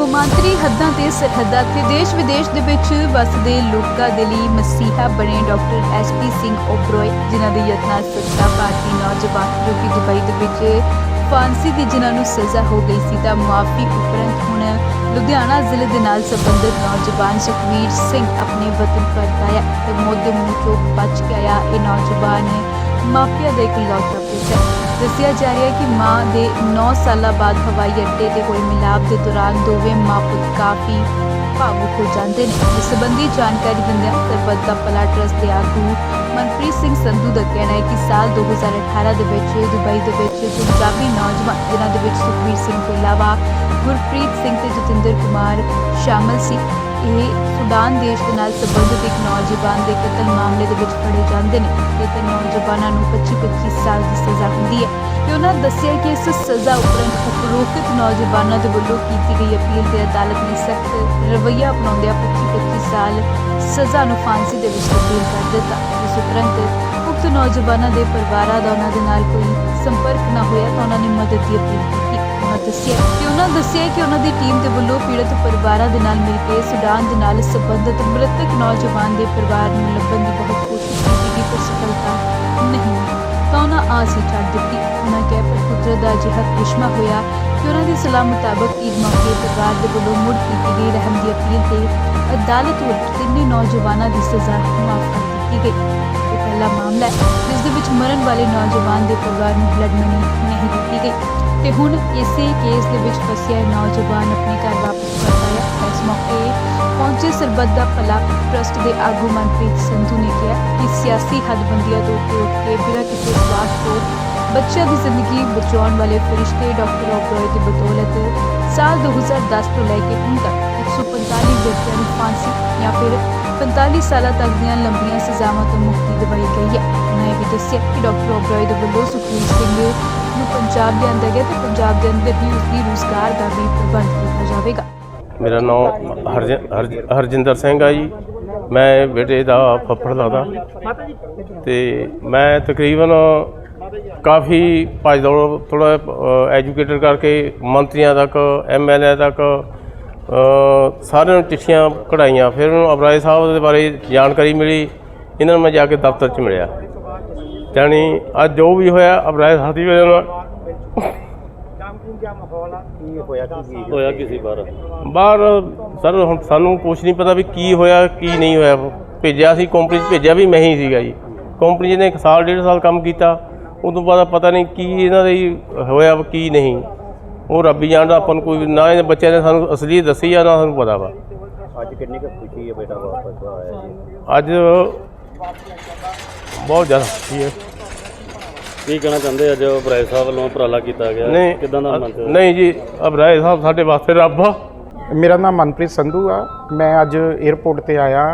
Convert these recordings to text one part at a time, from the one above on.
ਕੌਮਾਂਤਰੀ ਹੱਦਾਂ ਤੇ ਸਰਹੱਦਾਂ ਤੇ ਦੇਸ਼ ਵਿਦੇਸ਼ ਦੇ ਵਿੱਚ ਵਸਦੇ ਲੋਕਾਂ ਦੇ ਲਈ ਮਸੀਹਾ ਬਣੇ doctor S P Singh Oberoi, ਜਿਨ੍ਹਾਂ ਦੇ ਯਤਨਾਂ ਸਦਕਾ ਭਾਰਤੀ ਨੌਜਵਾਨ ਜੋ ਕਿ ਦੁਬਈ ਦੇ ਵਿੱਚ ਫਾਂਸੀ ਦੀ ਜਿਨ੍ਹਾਂ ਨੂੰ ਸਜ਼ਾ ਹੋ ਗਈ ਸੀ ਤਾਂ ਮਾਫ਼ੀ ਉਪਰੰਤ ਹੁਣ ਲੁਧਿਆਣਾ ਜ਼ਿਲ੍ਹੇ ਦੇ ਨਾਲ ਸੰਬੰਧਿਤ ਨੌਜਵਾਨ ਸੁਖਵੀਰ ਸਿੰਘ ਆਪਣੇ ਵਤਨ ਪਰਤ ਆਇਆ ਤੇ ਮੌਤ ਮੂੰਹ ਚੋਂ ਬਚ ਕੇ ਆਇਆ। ਇਹ ਨੌਜਵਾਨ ਮਾਪਿਆਂ ਦਾ ਇਕਲੌਤਾ ਪੁੱਤ ਦੱਸਿਆ ਜਾ ਰਿਹਾ ਹੈ ਕਿ ਮਾਂ ਦੇ 9 ਸਾਲਾਂ ਬਾਅਦ ਹਵਾਈ ਅੱਡੇ ਤੇ ਹੋਏ ਮਿਲਾਪ ਦੇ ਦੌਰਾਨ ਦੋਵੇਂ ਮਾਂ ਕਾਫੀ ਭਾਵੁਕ ਹੋ ਜਾਂਦੇ ਨੇ। ਇਸ ਸੰਬੰਧੀ ਜਾਣਕਾਰੀ ਦਿੰਦਿਆਂ ਸਰਬੱਤ ਦਾ ਭਲਾ ਟਰਸਟ ਦੇ ਆਗੂ ਮਨਪ੍ਰੀਤ ਸਿੰਘ ਸੰਧੂ ਦਾ ਕਹਿਣਾ ਹੈ ਕਿ ਸਾਲ 2018 ਦੇ ਵਿੱਚ ਦੁਬਈ ਦੇ ਵਿੱਚ ਪੰਜਾਬੀ ਨੌਜਵਾਨ, ਜਿਨ੍ਹਾਂ ਦੇ ਵਿੱਚ ਸੁਖਬੀਰ ਸਿੰਘ ਤੋਂ ਇਲਾਵਾ ਗੁਰਪ੍ਰੀਤ ਸਿੰਘ ਤੇ ਜਤਿੰਦਰ ਕੁਮਾਰ ਸ਼ਾਮਲ ਸੀ। ਇਹ ਸੁਡਾਨ ਦੇਸ਼ ਦੇ ਨਾਲ ਸੰਬੰਧਿਤ ਇੱਕ ਨੌਜਵਾਨ ਦੇ ਕਤਲ ਮਾਮਲੇ ਦੇ ਵਿੱਚ ਫੜੇ ਜਾਂਦੇ ਨੇ। ਤੇ ਤੇ ਨੌਜਵਾਨਾਂ ਨੂੰ 25-25 ਸਾਲ ਦੀ ਸਜ਼ਾ ਹੁੰਦੀ ਹੈ। ਤੇ ਉਹਨਾਂ ਦੱਸਿਆ ਕਿ ਇਸ ਸਜ਼ਾ ਉਪਰੰਤ ਉਪਰੋਕਤ ਨੌਜਵਾਨਾਂ ਦੇ ਵੱਲੋਂ ਕੀਤੀ ਗਈ ਅਪੀਲ ਤੇ ਅਦਾਲਤ ਨੇ ਸਖਤ ਰਵੱਈਆ ਅਪਣਾਉਂਦਿਆਂ 25-25 ਸਾਲ ਸਜ਼ਾ ਨੂੰ ਫਾਂਸੀ ਦੇ ਵਿੱਚ ਤਬਦੀਲ ਕਰ ਦਿੱਤਾ। ਇਸ ਉਪਰੰਤ ਉਕਤ ਨੌਜਵਾਨਾਂ ਦੇ ਪਰਿਵਾਰਾਂ ਦਾ ਉਹਨਾਂ ਦੇ ਨਾਲ ਕੋਈ ਸੰਪਰਕ ਨਾ ਹੋਇਆ ਤਾਂ ਉਹਨਾਂ ਨੇ ਮਦਦ ਦੀ ਅਪੀਲ ਕੀਤੀ। ਉਹਨਾਂ ਦੱਸਿਆ ਕਿ ਉਹਨਾਂ ਦੱਸਿਆ ਕਿ ਉਹਨਾਂ ਦੀ ਟੀਮ ਦੇ ਵੱਲੋਂ ਪੀੜਤ ਪਰਿਵਾਰਾਂ ਦੇ ਨਾਲ ਮਿਲ ਕੇ ਸੁਡਾਨ ਦੇ ਨਾਲ ਸੰਬੰਧਿਤ ਮ੍ਰਿਤਕ ਨੌਜਵਾਨ ਦੇ ਪਰਿਵਾਰ ਨੂੰ ਲੱਭਣ ਦੀ ਬਹੁਤ ਕੋਸ਼ਿਸ਼ ਕੀਤੀ ਗਈ, ਪਰ ਸਫਲਤਾ ਨਹੀਂ ਤਾਂ ਉਹਨਾਂ ਆਸ ਹੀ ਛੱਡ ਦਿੱਤੀ। ਉਹਨਾਂ ਕਿਹਾ, ਪਰ ਕੁਦਰਤ ਦਾ ਅਜਿਹਾ ਕ੍ਰਿਸ਼ਮਾ ਹੋਇਆ ਕਿ ਉਹਨਾਂ ਦੀ ਸਲਾਹ ਮੁਤਾਬਕ ਈਦ ਮੌਕੇ ਪਰਿਵਾਰ ਦੇ ਵੱਲੋਂ ਮੁੜ ਕੀਤੀ ਗਈ ਰਹਿਮ ਦੀ ਅਪੀਲ ਤੇ ਅਦਾਲਤ ਵੱਲੋਂ ਤਿੰਨੇ ਨੌਜਵਾਨਾਂ ਦੀ ਸਜ਼ਾ ਮਾਫ ਕਰ ਗਈ। ਇਹ ਪਹਿਲਾ ਮਾਮਲਾ ਹੈ, ਜਿਸ ਦੇ ਵਿੱਚ ਮਰਨ ਵਾਲੇ ਨੌਜਵਾਨ ਦੇ ਪਰਿਵਾਰ ਨੂੰ ਬਲੱਡ ਮਨੀ ਨਹੀਂ ਦਿੱਤੀ ਗਈ ਤੇ ਹੁਣ ਇਸੇ ਕੇਸ ਦੇ ਵਿੱਚ ਫਸਿਆ ਨੌਜਵਾਨ ਆਪਣੇ ਘਰ ਵਾਪਸ ਪਰਤ ਆਇਆ। ਇਸ ਮੌਕੇ ਪਹੁੰਚੇ ਸਰਬੱਤ ਦਾ ਭਲਾ ਟਰਸਟ ਦੇ ਆਗੂ ਮਨਪ੍ਰੀਤ ਸੰਧੂ ਨੇ ਕਿਹਾ ਕਿ ਸਿਆਸੀ ਹੱਦਬੰਦੀਆਂ ਤੋਂ ਉੱਠ ਕੇ ਬਿਨਾਂ ਕਿਸੇ ਸਵਾਰਥ ਤੋਂ ਬੱਚਿਆਂ ਦੀ ਜ਼ਿੰਦਗੀ ਬਚਾਉਣ ਵਾਲੇ ਫਰਿਸ਼ਤੇ ਡਾਕਟਰ ਓਬਰੋਏ ਦੀ ਬਦੌਲਤ ਸਾਲ 2010 ਤੋਂ ਲੈ ਕੇ ਹੁਣ ਤੱਕ 145 ਵਿਅਕਤੀਆਂ ਨੂੰ ਫਾਂਸੀ ਜਾਂ ਫਿਰ 45 ਸਾਲਾਂ ਤੱਕ ਦੀਆਂ ਲੰਬੀਆਂ ਸਜ਼ਾਵਾਂ ਤੋਂ ਮੁਕਤੀ ਦਿਵਾਈ ਗਈ ਹੈ। ਉਹਨਾਂ ਇਹ ਵੀ ਦੱਸਿਆ ਕਿ ਡਾਕਟਰ ਓਬਰੋਏ ਦੇ ਵੱਲੋਂ ਸੁਖਵੀਰ ਸਿੰਘ ਨੂੰ ਪੰਜਾਬ ਲਿਆਂਦਾ ਗਿਆ ਤੇ ਪੰਜਾਬ ਦੇ ਅੰਦਰ ਹੀ ਉਸਦੀ ਰੁਜ਼ਗਾਰ ਦਾ ਵੀ ਪ੍ਰਬੰਧ ਕੀਤਾ ਜਾਵੇਗਾ। ਮੇਰਾ ਨਾਮ ਹਰਜਿੰਦਰ ਸਿੰਘ ਆ ਜੀ। ਮੈਂ ਬੇਟੇ ਦਾ ਫੱਫੜ ਲੱਗਦਾ ਤੇ ਮੈਂ ਤਕਰੀਬਨ ਕਾਫੀ ਭੱਜ ਦੌੜ ਥੋੜਾ ਐਜੂਕੇਟਡ ਕਰਕੇ ਮੰਤਰੀਆਂ ਤੱਕ ਐਮਐਲਏ ਤੱਕ ਸਾਰਿਆਂ ਨੂੰ ਚਿੱਠੀਆਂ ਕਢਾਈਆਂ। ਫਿਰ ਉਹਨੂੰ ਅਬਰਾਏ ਸਾਹਿਬ ਦੇ ਬਾਰੇ ਜਾਣਕਾਰੀ ਮਿਲੀ। ਇਹਨਾਂ ਨੂੰ ਮੈਂ ਜਾ ਕੇ ਦਫ਼ਤਰ 'ਚ ਮਿਲਿਆ। ਜਾਣੀ ਅੱਜ ਜੋ ਵੀ ਹੋਇਆ ਅਬਰਾਏ ਸਾਹਿਬ ਦੀ ਵਜ੍ਹਾ ਨਾਲ। ਹੋਇਆ ਕਿਸੇ ਬਾਰ ਬਾਹਰ? ਸਰ ਹੁਣ ਸਾਨੂੰ ਕੁਛ ਨਹੀਂ ਪਤਾ ਵੀ ਕੀ ਹੋਇਆ ਕੀ ਨਹੀਂ ਹੋਇਆ। ਭੇਜਿਆ ਸੀ ਕੰਪਨੀ 'ਚ ਭੇਜਿਆ ਵੀ ਮੈਂ ਹੀ ਸੀਗਾ ਜੀ। ਕੰਪਨੀ ਨੇ ਇੱਕ ਸਾਲ ਡੇਢ ਸਾਲ ਕੰਮ ਕੀਤਾ। ਉਦੋਂ ਬਾਅਦ ਪਤਾ ਨਹੀਂ ਕੀ ਇਹਨਾਂ ਦੇ ਹੋਇਆ ਕੀ ਨਹੀਂ। ਉਹ ਰੱਬੀ ਜਾਣਦਾ ਆਪਾਂ ਨੂੰ ਕੋਈ ਨਾ ਇਹ ਬੱਚਿਆਂ ਨੇ ਸਾਨੂੰ ਅਸਲੀ ਦੱਸੀ ਆ ਨਾ ਸਾਨੂੰ ਪਤਾ ਵਾ। ਅੱਜ ਕਿੰਨੀ ਕੁ ਖੁਸ਼ੀ ਹੈ ਬੇਟਾ ਵਾਪਸ ਆਇਆ ਜੀ? ਅੱਜ ਬਹੁਤ ਜ਼ਿਆਦਾ ਖੁਸ਼ੀ ਹੈ। ਕੀ ਕਹਿਣਾ ਚਾਹੁੰਦੇ ਅੱਜ ਬਰਾਏ ਸਾਹਿਬ ਵੱਲੋਂ ਉਪਰਾਲਾ ਕੀਤਾ ਗਿਆ। ਨਹੀਂ ਕਿਦਾਂ ਦਾ ਮੰਨਦੇ ਹੋ? ਨਹੀਂ ਜੀ ਅਬਰਾਏ ਸਾਹਿਬ ਸਾਡੇ ਵਾਸਤੇ ਰੱਬ ਆ। ਮੇਰਾ ਨਾਮ ਮਨਪ੍ਰੀਤ ਸੰਧੂ ਆ। ਮੈਂ ਅੱਜ 에ਅਰਪੋਰਟ ਤੇ ਆਇਆ।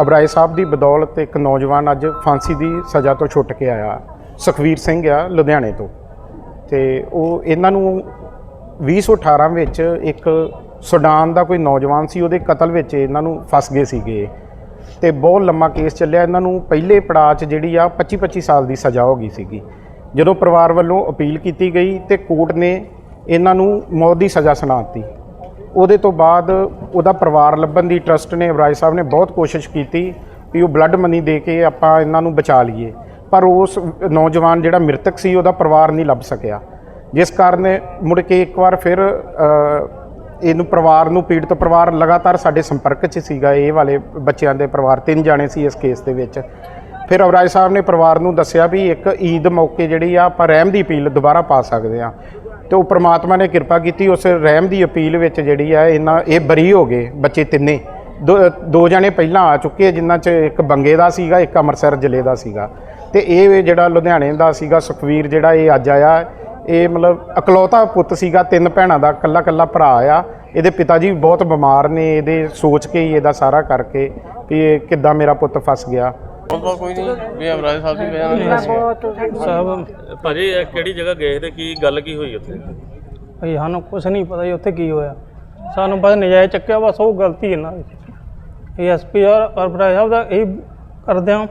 ਅਬਰਾਏ ਸਾਹਿਬ ਦੀ ਬਦੌਲਤ ਇੱਕ ਨੌਜਵਾਨ ਅੱਜ ਫਾਂਸੀ ਦੀ ਸਜ਼ਾ ਤੋਂ ਛੁੱਟ ਕੇ ਆਇਆ। ਸੁਖਵੀਰ ਸਿੰਘ ਆ ਲੁਧਿਆਣੇ ਤੋਂ। ਤੇ ਉਹ ਇਹਨਾਂ ਨੂੰ 2018 ਵਿੱਚ ਇੱਕ ਸੁਡਾਨ ਦਾ ਕੋਈ ਨੌਜਵਾਨ ਸੀ, ਉਹਦੇ ਕਤਲ ਵਿੱਚ ਇਹਨਾਂ ਨੂੰ ਫਸ ਗਏ ਸੀਗੇ। ਤੇ ਬਹੁਤ ਲੰਮਾ ਕੇਸ ਚੱਲਿਆ। ਇਹਨਾਂ ਨੂੰ ਪਹਿਲੇ ਪੜਾਅ 'ਚ ਜਿਹੜੀ ਆ 25 25 ਸਾਲ ਦੀ ਸਜ਼ਾ ਹੋ ਗਈ ਸੀਗੀ। ਜਦੋਂ ਪਰਿਵਾਰ ਵੱਲੋਂ ਅਪੀਲ ਕੀਤੀ ਗਈ ਤੇ ਕੋਰਟ ਨੇ ਇਹਨਾਂ ਨੂੰ ਮੌਤ ਦੀ ਸਜ਼ਾ ਸੁਣਾਤੀ। ਉਹਦੇ ਤੋਂ ਬਾਅਦ ਉਹਦਾ ਪਰਿਵਾਰ ਲੱਭਣ ਦੀ ਟਰਸਟ ਨੇ ਅਬਰਾਜ ਸਾਹਿਬ ਨੇ ਬਹੁਤ ਕੋਸ਼ਿਸ਼ ਕੀਤੀ ਵੀ ਉਹ ਬਲੱਡ ਮਨੀ ਦੇ ਕੇ ਆਪਾਂ ਇਹਨਾਂ ਨੂੰ ਬਚਾ ਲਈਏ। ਪਰ ਉਸ ਨੌਜਵਾਨ ਜਿਹੜਾ ਮ੍ਰਿਤਕ ਸੀ, ਉਹਦਾ ਪਰਿਵਾਰ ਨਹੀਂ ਲੱਭ ਸਕਿਆ। ਜਿਸ ਕਾਰਨ ਮੁੜ ਕੇ ਇੱਕ ਵਾਰ ਫਿਰ ਇਹਨੂੰ ਪਰਿਵਾਰ ਨੂੰ ਪੀੜਤ ਪਰਿਵਾਰ ਲਗਾਤਾਰ ਸਾਡੇ ਸੰਪਰਕ 'ਚ ਸੀਗਾ ਇਹ ਵਾਲੇ ਬੱਚਿਆਂ ਦੇ ਪਰਿਵਾਰ ਤਿੰਨ ਜਾਣੇ ਸੀ ਇਸ ਕੇਸ ਦੇ ਵਿੱਚ। ਫਿਰ ਅਬਰਾਜ ਸਾਹਿਬ ਨੇ ਪਰਿਵਾਰ ਨੂੰ ਦੱਸਿਆ ਵੀ ਇੱਕ ਈਦ ਮੌਕੇ ਜਿਹੜੀ ਆ ਆਪਾਂ ਰਹਿਮ ਦੀ ਅਪੀਲ ਦੁਬਾਰਾ ਪਾ ਸਕਦੇ ਆ ਤੇ ਉਹ ਪ੍ਰਮਾਤਮਾ ਨੇ ਕਿਰਪਾ ਕੀਤੀ ਉਸ ਰਹਿਮ ਦੀ ਅਪੀਲ ਵਿੱਚ ਜਿਹੜੀ ਆ ਇਹਨਾਂ ਇਹ ਬਰੀ ਹੋ ਗਏ ਬੱਚੇ ਤਿੰਨੇ। ਦੋ ਦੋ ਜਣੇ ਪਹਿਲਾਂ ਆ ਚੁੱਕੇ ਆ, ਜਿਨ੍ਹਾਂ 'ਚ ਇੱਕ ਬੰਗੇ ਦਾ ਸੀਗਾ ਇੱਕ ਅੰਮ੍ਰਿਤਸਰ ਜ਼ਿਲ੍ਹੇ ਦਾ ਸੀਗਾ। ਤੇ ਇਹ ਜਿਹੜਾ ਲੁਧਿਆਣੇ ਦਾ ਸੀਗਾ ਸੁਖਵੀਰ ਜਿਹੜਾ ਇਹ ਅੱਜ ਆਇਆ ਇਹ ਮਤਲਬ ਇਕਲੌਤਾ ਪੁੱਤ ਸੀਗਾ ਤਿੰਨ ਭੈਣਾਂ ਦਾ ਇਕੱਲਾ ਇਕੱਲਾ ਭਰਾ ਆ। ਇਹਦੇ ਪਿਤਾ ਜੀ ਬਹੁਤ ਬਿਮਾਰ ਨੇ ਇਹਦੇ ਸੋਚ ਕੇ ਹੀ ਇਹਦਾ ਸਾਰਾ ਕਰਕੇ ਵੀ ਇਹ ਕਿੱਦਾਂ ਮੇਰਾ ਪੁੱਤ ਫਸ ਗਿਆ। ਉਹ ਕੋਈ ਨਹੀਂ ਵੀ ਅਬਰਾਏ ਸਾਹਿਬ ਦੀ ਵਜ੍ਹਾ ਨਾਲ ਸਾਹਿਬ ਭਾਜੀ ਇਹ ਕਿਹੜੀ ਜਗ੍ਹਾ ਗਏ ਤੇ ਕੀ ਗੱਲ ਕੀ ਹੋਈ ਉੱਥੇ? ਭਈ ਸਾਨੂੰ ਕੁਝ ਨਹੀਂ ਪਤਾ ਜੀ ਉੱਥੇ ਕੀ ਹੋਇਆ। ਸਾਨੂੰ ਬਸ ਨਜਾਇਜ਼ ਚੱਕਿਆ ਬਸ ਉਹ ਗਲਤੀ ਇਹਨਾਂ ਦੀ ਇਹ ਐਸਪੀ ਔਰ ਔਰ ਭਰਾ ਸਾਹਿਬ ਦਾ ਇਹ ਕਰਦੇ ਹਾਂ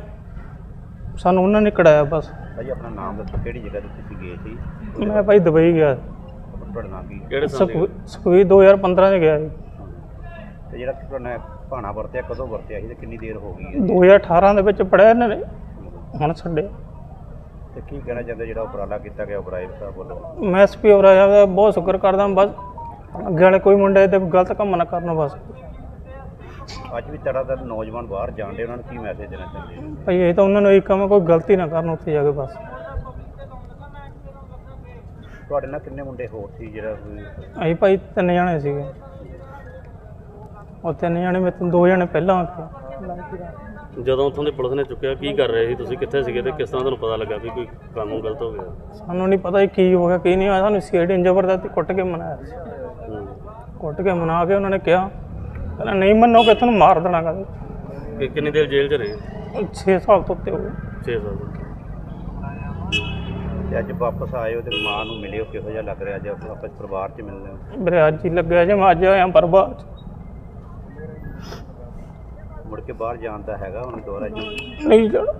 ਸਾਨੂੰ ਉਹਨਾਂ ਨੇ ਕਢਾਇਆ ਬਸ। ਭਾਜੀ ਆਪਣਾ ਨਾਮ ਦੱਸੋ ਕਿਹੜੀ ਜਗ੍ਹਾ ਤੇ ਤੁਸੀਂ ਗਏ ਸੀ? ਮੈਂ ਭਾਈ ਦੁਬਈ ਗਿਆ। ਕਿਹੜੇ ਸਾਲ ਦੀ ਸੁਖਵੀਰ 2015 ਚ ਗਿਆ ਜੀ ਤੇ ਜਿਹੜਾ ਤੁਹਾਡਾ ਭਾਣਾ ਵਰਤਿਆ ਕਦੋਂ ਵਰਤਿਆ ਸੀ ਤੇ ਕਿੰਨੀ ਦੇਰ ਹੋ ਗਈ ਹੈ? 2018 ਦੇ ਵਿੱਚ ਪੜਿਆ ਇਹਨਾਂ ਨੇ। ਹੁਣ ਛੱਡਿਆ। ਤੇ ਕੀ ਕਹਿਣਾ ਚਾਹੁੰਦੇ ਜਿਹੜਾ ਉਪਰਾਲਾ ਕੀਤਾ ਗਿਆ ਉਪਰਾਇਬ ਸਾਹਿਬ ਵੱਲੋਂ? ਮੈਂ ਐਸਪੀ ਔਰਾਇਆ ਦਾ ਬਹੁਤ ਸ਼ੁਕਰ ਕਰਦਾ ਬਸ ਅੱਗੇ ਵਾਲੇ ਕੋਈ ਮੁੰਡੇ ਤੇ ਗਲਤ ਕੰਮ ਨਾ ਕਰਨ ਬਸ। ਅੱਜ ਵੀ ਤੜਾਤੜ ਨੌਜਵਾਨ ਬਾਹਰ ਜਾਂਦੇ ਉਹਨਾਂ ਨੂੰ ਕੀ ਮੈਸੇਜ ਦੇਣਾ ਚਾਹੁੰਦੇ ਹੋ? ਭਾਈ ਇਹ ਤਾਂ ਉਹਨਾਂ ਨੂੰ ਇਹ ਕੰਮ ਕੋਈ ਗਲਤੀ ਨਾ ਕਰਨ ਉੱਥੇ ਜਾ ਕੇ ਬਸ। ਤੁਹਾਡੇ ਨਾਲ ਕਿੰਨੇ ਮੁੰਡੇ ਹੋਰ ਸੀ ਜਿਹੜਾ ਕੋਈ ਅਸੀਂ ਭਾਈ ਤਿੰਨ ਜਣੇ ਸੀਗੇ। ਉਹ ਤਿੰਨ ਜਣੇ ਮੇਰੇ ਤੋਂ ਦੋ ਜਣੇ ਪਹਿਲਾਂ ਆ ਜਦੋਂ ਉੱਥੋਂ ਦੇ ਪੁਲਿਸ ਨੇ ਚੁੱਕਿਆ ਕੀ ਕਰ ਰਹੇ ਸੀ ਤੁਸੀਂ? ਕਿੱਥੇ ਸੀਗੇ ਤੇ ਕਿਸ ਤਰ੍ਹਾਂ ਤੁਹਾਨੂੰ ਪਤਾ ਲੱਗਾ ਵੀ ਕੋਈ ਕਾਨੂੰਨ ਗਲਤ ਹੋ ਗਿਆ? ਸਾਨੂੰ ਨਹੀਂ ਪਤਾ ਸੀ ਕੀ ਹੋ ਗਿਆ ਕੀ ਨਹੀਂ ਹੋਇਆ। ਸਾਨੂੰ ਸੀਆਈਡੀ ਜ਼ਬਰਦਸਤੀ ਕੁੱਟ ਕੇ ਮਨਾਇਆ ਸੀ। ਕੁੱਟ ਕੇ ਮਨਾ ਕੇ ਉਹਨਾਂ ਨੇ ਕਿਹਾ ਕਹਿੰਦਾ ਨਹੀਂ ਮੰਨੋਗੇ ਤੁਹਾਨੂੰ ਮਾਰ ਦੇਣਾ ਕਹਿੰਦੇ ਕਿ ਕਿੰਨੀ ਦੇਰ ਜੇਲ੍ਹ 'ਚ ਰਹੇ? 6 ਸਾਲ ਤੋਂ ਉੱਤੇ ਹੋ ਗਏ। 6 ਸਾਲ ਤੇ ਅੱਜ ਵਾਪਸ ਆਏ ਹੋ ਤੇ ਮਾਂ ਨੂੰ ਮਿਲਿਓ ਕਿਹੋ ਜਿਹਾ ਲੱਗ ਰਿਹਾ ਅੱਜ ਵਾਪਸ ਪਰਿਵਾਰ 'ਚ ਮਿਲਦੇ ਹੋ? ਮੇਰੇ ਅੱਜ ਹੀ ਲੱਗਿਆ ਜੇ ਮੈਂ ਅੱਜ ਆਇਆ ਬਰਬਾਦ ਮੁੜ ਕੇ ਬਾਹਰ ਜਾਣ ਦਾ ਹੈਗਾ ਹੁਣ ਦੁਬਾਰਾ ਜੀ? ਨਹੀਂ ਜਾਣਾ।